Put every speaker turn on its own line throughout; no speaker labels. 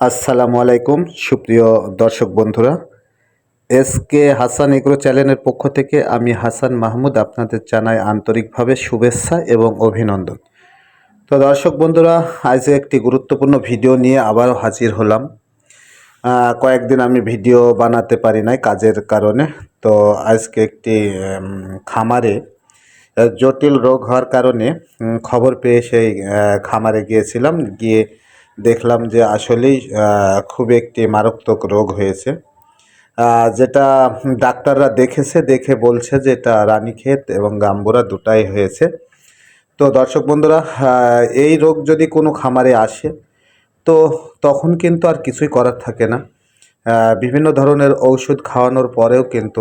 আসসালামু আলাইকুম, সুপ্রিয় দর্শক বন্ধুরা। এস কে হাসান এগ্রো চ্যানেলের পক্ষ থেকে আমি হাসান মাহমুদ আপনাদের জানাই আন্তরিকভাবে শুভেচ্ছা এবং অভিনন্দন। তো দর্শক বন্ধুরা, আজ একটি গুরুত্বপূর্ণ ভিডিও নিয়ে আবারও হাজির হলাম। কয়েকদিন আমি ভিডিও বানাতে পারি নাই কাজের কারণে। তো আজকে একটি খামারে জটিল রোগ হওয়ার কারণে খবর পেয়ে সেই খামারে গিয়েছিলাম। গিয়ে দেখলাম যে আসলেই খুব একটি মারাত্মক রোগ হয়েছে। যেটা ডাক্তাররা দেখেছে, দেখে বলছে যে এটা রানীক্ষেত এবং গাম্বুরা দুটাই হয়েছে। তো দর্শক বন্ধুরা এই রোগ যদি কোনো খামারে আসে, তো তখন কিন্তু আর কিছুই করার থাকে না। বিভিন্ন ধরনের ঔষধ খাওয়ানোর পরেও কিন্তু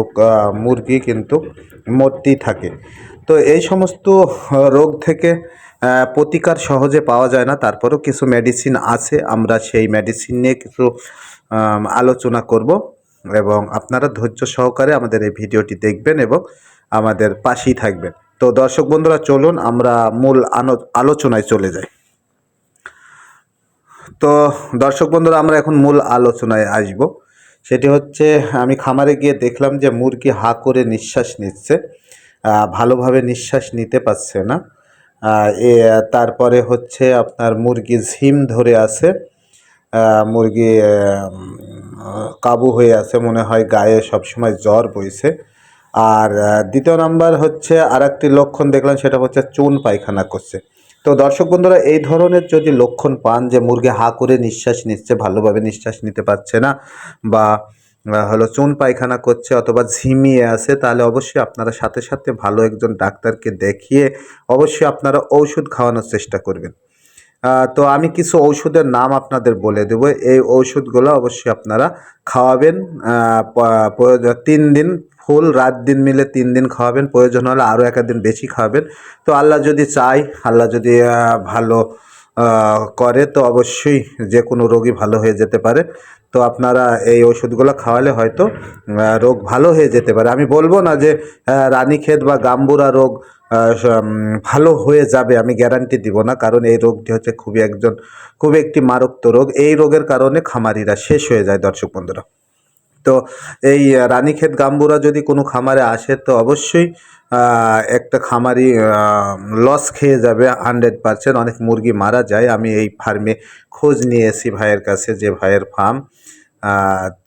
মুরগি কিন্তু মরতেই থাকে। তো এই সমস্ত রোগ থেকে প্রতিকার সহজে পাওয়া যায় না, তারপরেও কিছু মেডিসিন আছে, আমরা সেই মেডিসিন নিয়ে কিছু আলোচনা করব এবং আপনারা ধৈর্য সহকারে আমাদের এই ভিডিওটি দেখবেন এবং আমাদের পাশেই থাকবেন। তো দর্শক বন্ধুরা, চলুন আমরা মূল আলোচনায় চলে যাই। তো দর্শক বন্ধুরা, আমরা এখন মূল আলোচনায় আসব। সেটি হচ্ছে, আমি খামারে গিয়ে দেখলাম যে মুরগি হা করে নিঃশ্বাস নিচ্ছে। ভালোভাবে নিঃশ্বাস নিতে পারছে না। তারপরে হচ্ছে আপনার মুরগি ঝিম ধরে আছে। মুরগি কাবু হয়ে আছে, মনে হয় গায়ে সবসময় জ্বর বইছে। আর দ্বিতীয় নাম্বার হচ্ছে আর একটি লক্ষণ দেখলাম, সেটা হচ্ছে চুন পায়খানা করছে। তো দর্শক বন্ধুরা, এই ধরনের যদি লক্ষণ পান যে মুরগি হা করে নিঃশ্বাস নিচ্ছে, ভালোভাবে নিঃশ্বাস নিতে পারছে না বা হলো চুন পায়খানা করছে অথবা ঝিমিয়ে আছে, তাহলে অবশ্যই আপনারা সাথে সাথে ভালো একজন ডাক্তারকে দেখিয়ে অবশ্যই আপনারা ঔষধ খাওয়ানোর চেষ্টা করবেন। তো আমি কিছু ঔষধের নাম আপনাদের বলে দেব। এই ঔষধগুলো অবশ্যই আপনারা খাওয়াবেন। তিন দিন, ফুল রাত দিন মিলে তিন দিন খাওয়াবেন। প্রয়োজন হলে আরও দিন বেশি খাওয়াবেন। তো আল্লাহ যদি চাই আল্লাহ যদি ভালো করে, তো অবশ্যই যে কোনো রোগী ভালো হয়ে যেতে পারে। তো আপনারা এই ওষুধগুলো খাওয়ালে হয়তো রোগ ভালো হয়ে যেতে পারে। আমি বলব না যে রানীক্ষেত বা গাম্বুরা রোগ ভালো হয়ে যাবে, আমি গ্যারান্টি দিব না। কারণ এই রোগটি হচ্ছে খুবই একজন খুব একটি মারাত্মক রোগ। এই রোগের কারণে খামারিরা শেষ হয়ে যায়, দর্শক বন্ধুরা। তো এই রানীক্ষেত গাম্বুরা যদি কোনো খামারে আসে, তো অবশ্যই একটা খামারি লস খেয়ে যাবে হান্ড্রেড পারসেন্ট অনেক মুরগি মারা যায়। আমি এই ফার্মে খোঁজ নিয়েছি ভাইয়ের কাছে যে ভাইয়ের ফার্ম।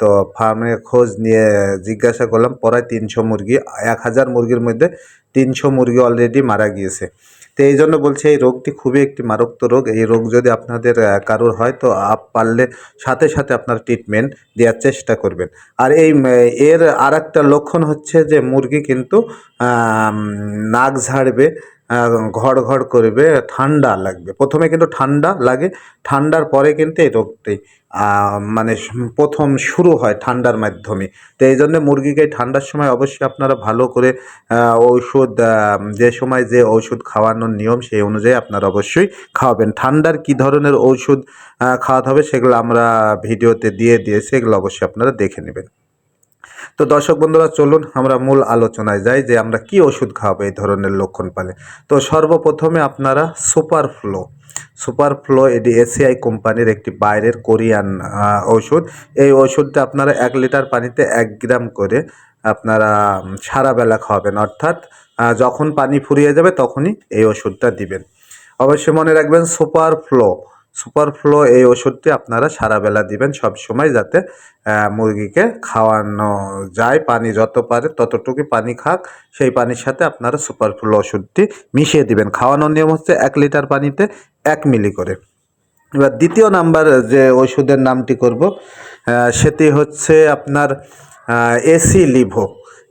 তো ফার্মে খোঁজ নিয়ে জিজ্ঞাসা করলাম প্রায় তিনশো মুরগি, এক হাজার মুরগির মধ্যে তিনশো মুরগি অলরেডি মারা গিয়েছে। তো এই জন্য বলছি, এই রোগটি খুবই একটি মারাত্মক রোগ। এই রোগ যদি আপনাদের কারোর হয়, তো আপ পারলে সাথে সাথে আপনার ট্রিটমেন্ট দেওয়ার চেষ্টা করবেন। আর এই এর আর লক্ষণ হচ্ছে যে, মুরগি কিন্তু নাক ঝাড়বে ঘড় ঘড় করবে, ঠান্ডা লাগবে। প্রথমে কিন্তু ঠান্ডা লাগে, ঠান্ডার পরে কিন্তু এই রোগটি মানে প্রথম শুরু হয় ঠান্ডার মাধ্যমে। তো এই জন্য মুরগিকে ঠান্ডার সময় অবশ্যই আপনারা ভালো করে ঔষধ যে সময় যে ওষুধ খাওয়ানোর নিয়ম সেই অনুযায়ী আপনারা অবশ্যই খাওয়াবেন। ঠান্ডার কি ধরনের ঔষধ খাওয়াতে হবে সেগুলো আমরা ভিডিওতে দিয়ে দিয়েছি এগুলো অবশ্যই আপনারা দেখে নেবেন। তো দর্শক বন্ধুরা, চলুন আমরা মূল আলোচনায় যাই যে আমরা কি ওষুধ খাওয়াবো এই ধরনের লক্ষণ পালে। তো সর্বপ্রথমে আপনারা সুপার ফ্লো সুপার ফ্লো এটি এসিআই কোম্পানির একটি বাইরের কোরিয়ান ওষুধ। এই ওষুধটা আপনারা এক লিটার পানিতে এক গ্রাম করে আপনারা সারা বেলা খাওয়াবেন। অর্থাৎ যখন পানি ফুরিয়ে যাবে তখনই এই ওষুধটা দিবেন। অবশ্যই মনে রাখবেন সুপার ফ্লো সুপার ফ্লো এই ওষুধটি আপনারা সারা বেলা দিবেন সব সময় যাতে মুরগিকে খাওয়ানো যায়। পানি যত পারে ততটুকু পানি খাক। সেই পানির সাথে আপনারা সুপার ফ্লো ওষুধটি মিশিয়ে দিবেন। খাওয়ানোর নিয়ম হচ্ছে এক লিটার পানিতে এক মিলি করে। এবার দ্বিতীয় নাম্বার যে ওষুধের নামটি করব সেটি হচ্ছে আপনার AC Livo.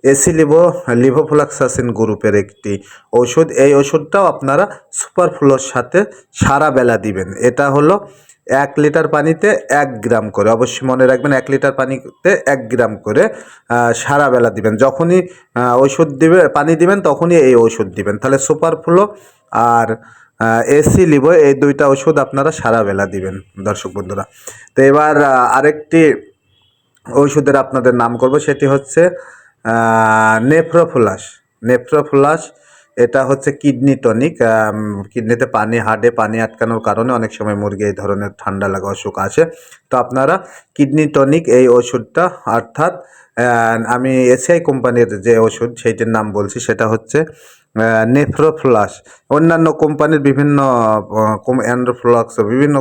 AC Livo levofloxacin গ্রুপের একটি ওষুধ। এই ওষুধটাও আপনারা সুপার ফ্লোর সাথে সারা বেলা দিবেন। এটা হলো এক লিটার পানিতে এক গ্রাম করে, অবশ্যই মনে রাখবেন এক লিটার পানিতে এক গ্রাম করে সারা বেলা দিবেন। যখনই ওষুধ দিবে, পানি দিবেন, তখনই এই ওষুধ দিবেন। তাহলে সুপার ফ্লো আর এসি লিভো, এই দুইটা ওষুধ আপনারা সারা বেলা দিবেন, দর্শক বন্ধুরা। তো এবার আরেকটি ওষুধের আপনাদের নাম করব। সেটি হচ্ছে নেফ্রোফ্লাস নেফ্রোফ্লাস এটা হচ্ছে কিডনি টনিক। কিডনিতে পানি হার্টে পানি আটকানোর কারণে অনেক সময় মুরগি এই ধরনের ঠান্ডা লাগা অসুখ আছে তো আপনারা কিডনি টনিক এই ওষুধটা, অর্থাৎ আমি এসিআই কোম্পানির যে ওষুধ, সেইটির নাম বলছি, সেটা হচ্ছে নেফ্রোফ্লাস অন্যান্য কোম্পানির বিভিন্ন অ্যান্ড্রোফ্লক্স, বিভিন্ন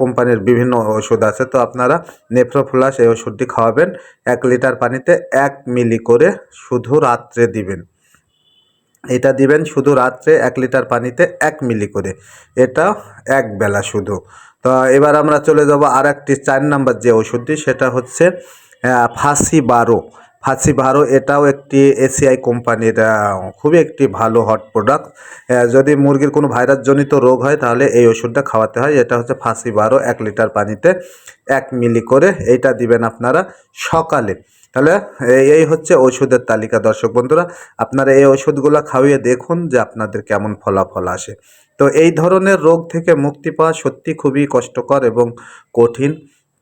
কোম্পানির বিভিন্ন ওষুধ আছে। তো আপনারা নেফ্রোফ্লাস এই ওষুধটি খাওয়াবেন, এক লিটার পানিতে এক মিলি করে শুধু রাত্রে দিবেন। এটা দিবেন শুধু রাত্রে এক লিটার পানিতে এক মিলি করে। এটা এক বেলা শুধু। তো এবার আমরা চলে যাব আর একটি চার নাম্বার যে ওষুধটি সেটা হচ্ছে ফাঁসি বারো ফাঁসি বারো, এটাও একটি এসিআই কোম্পানির খুবই একটি ভালো হট প্রোডাক্ট যদি মুরগির কোনো ভাইরাসজনিত রোগ হয়, তাহলে এই ওষুধটা খাওয়াতে হয়। এটা হচ্ছে ফাঁসি বারো, এক লিটার পানিতে এক মিলি করে। এইটা দিবেন আপনারা সকালে। তাহলে এই হচ্ছে ওষুধের তালিকা। দর্শক বন্ধুরা, আপনারা এই ওষুধগুলো খাওয়িয়ে দেখুন যে আপনাদের কেমন ফলাফল আসে। তো এই ধরনের রোগ থেকে মুক্তি পাওয়া সত্যি খুবই কষ্টকর এবং কঠিন।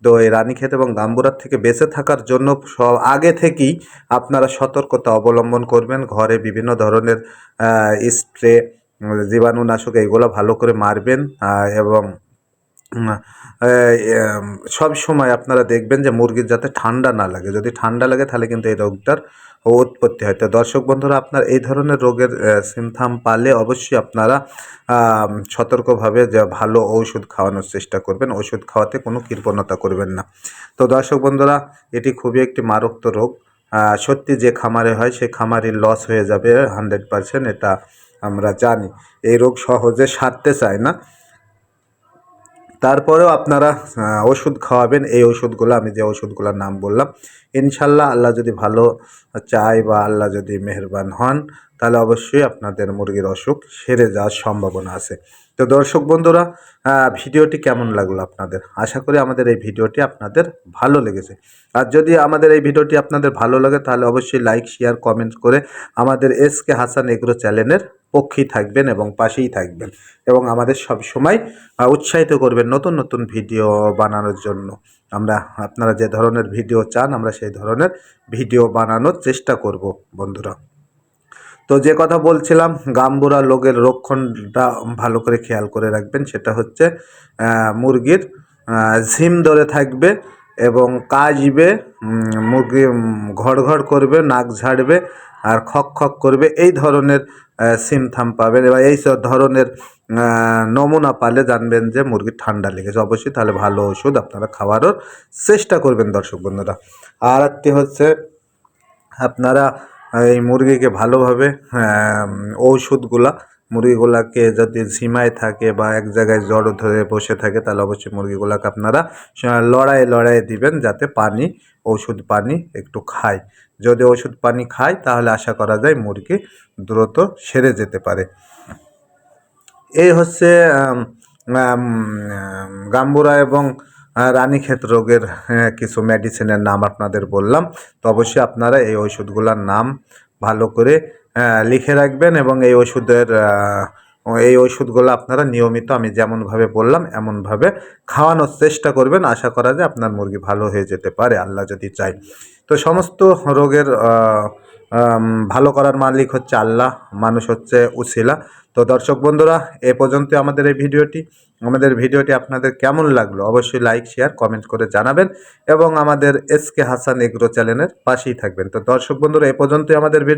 তো এই রানীক্ষেত এবং গাম্বুরার থেকে বেঁচে থাকার জন্য সব আগে থেকেই আপনারা সতর্কতা অবলম্বন করবেন। ঘরে বিভিন্ন ধরনের স্প্রে, জীবাণুনাশক, এইগুলো ভালো করে মারবেন এবং সব সময় আপনারা দেখবেন যে মুরগির যাতে ঠান্ডা না লাগে। যদি ঠান্ডা লাগে তাহলে কিন্তু এই রোগটার উৎপত্তি হয়। তো দর্শক বন্ধুরা, আপনার এই ধরনের রোগের সিমথাম পালে অবশ্যই আপনারা সতর্কভাবে যে ভালো ঔষধ খাওয়ানোর চেষ্টা করবেন। ওষুধ খাওয়াতে কোনো কৃপণতা করবেন না। তো দর্শক বন্ধুরা, এটি খুবই একটি মারাত্মক রোগ। সত্যি যে খামারে হয়, সে খামারের লস হয়ে যাবে। হান্ড্রেড পারসেন্ট এটা আমরা জানি। এই রোগ সহজে সারতে চায় না। তারপরেও আপনারা ওষুধ খাওয়াবেন। এই ওষুধগুলো, আমি যে ওষুধগুলোর নাম বললাম, ইনশাল্লাহ আল্লাহ যদি ভালো চায় বা আল্লাহ যদি মেহেরবান হন, তাহলে অবশ্যই আপনাদের মুরগির অসুখ সেরে যাওয়ার সম্ভাবনা আছে। তো দর্শক বন্ধুরা ভিডিওটি কেমন লাগল আপনাদের? আশা করি আমাদের এই ভিডিওটি আপনাদের ভালো লেগেছে। আর যদি আমাদের এই ভিডিওটি আপনাদের ভালো লাগে, তাহলে অবশ্যই লাইক, শেয়ার, কমেন্ট করে আমাদের এস কে হাসান এগ্রো চ্যানেলের পক্ষেই থাকবেন এবং পাশেই থাকবেন এবং আমাদের সব সময় উৎসাহিত করবেন নতুন নতুন ভিডিও বানানোর জন্য। আমরা, আপনারা যে ধরনের ভিডিও চান, আমরা সেই ধরনের ভিডিও বানানোর চেষ্টা করব, বন্ধুরা। তো যে কথা বলছিলাম, গাম্বুরা লোকের রক্ষণটা ভালো করে খেয়াল করে রাখবেন, সেটা হচ্ছে মুরগির ঝিম ধরে থাকবে এবং কাজবে মুরগি ঘড় ঘড় করবে, নাক ঝাড়বে আর খক খক করবে, এই ধরনের সিমথাম পাবেন এবার এই সব ধরনের নমুনা পালে জানবেন যে মুরগির ঠান্ডা লেগেছে। অবশ্যই তাহলে ভালো ওষুধ আপনারা খাওয়ারও চেষ্টা করবেন দর্শক বন্ধুরা। আর একটি হচ্ছে, আপনারা এই মুরগিকে ভালোভাবে ওষুধগুলা ঔষধগুলা মুরগিগুলাকে যদি ঝিমায় থাকে বা এক জায়গায় জড়ো ধরে বসে থাকে, তাহলে অবশ্যই মুরগিগুলাকে আপনারা লড়াই লড়াই দিবেন যাতে পানি, ওষুধ পানি একটু খায়। যদি ওষুধ পানি খায়, তাহলে আশা করা যায় মুরগি দ্রুত সেরে যেতে পারে। এই হচ্ছে গাম্বুরা এবং রানীক্ষেত রোগের কিছু মেডিসিনের নাম আপনাদের বললাম। তো অবশ্যই আপনারা এই ওষুধগুলোর নাম ভালো করে লিখে রাখবেন এবং এই ওষুধের এই ওষুধগুলো আপনারা নিয়মিত আমি যেমনভাবে বললাম, এমনভাবে খাওয়ানোর চেষ্টা করবেন। আশা করা যায় আপনার মুরগি ভালো হয়ে যেতে পারে, আল্লাহ যদি চাই তো সমস্ত রোগের ভালো করার মালিক হচ্ছে আল্লাহ, মানুষ হচ্ছে উসিলা। তো দর্শক বন্ধুরা, এ পর্যন্ত আমাদের এই ভিডিওটি। আমাদের ভিডিওটি আপনাদের কেমন লাগল অবশ্যই লাইক, শেয়ার, কমেন্ট করে জানাবেন এবং আমাদের এস কে হাসান এগ্রো চ্যানেলের পাশেই থাকবেন। তো দর্শক বন্ধুরা, এ পর্যন্তই আমাদের ভিডিও।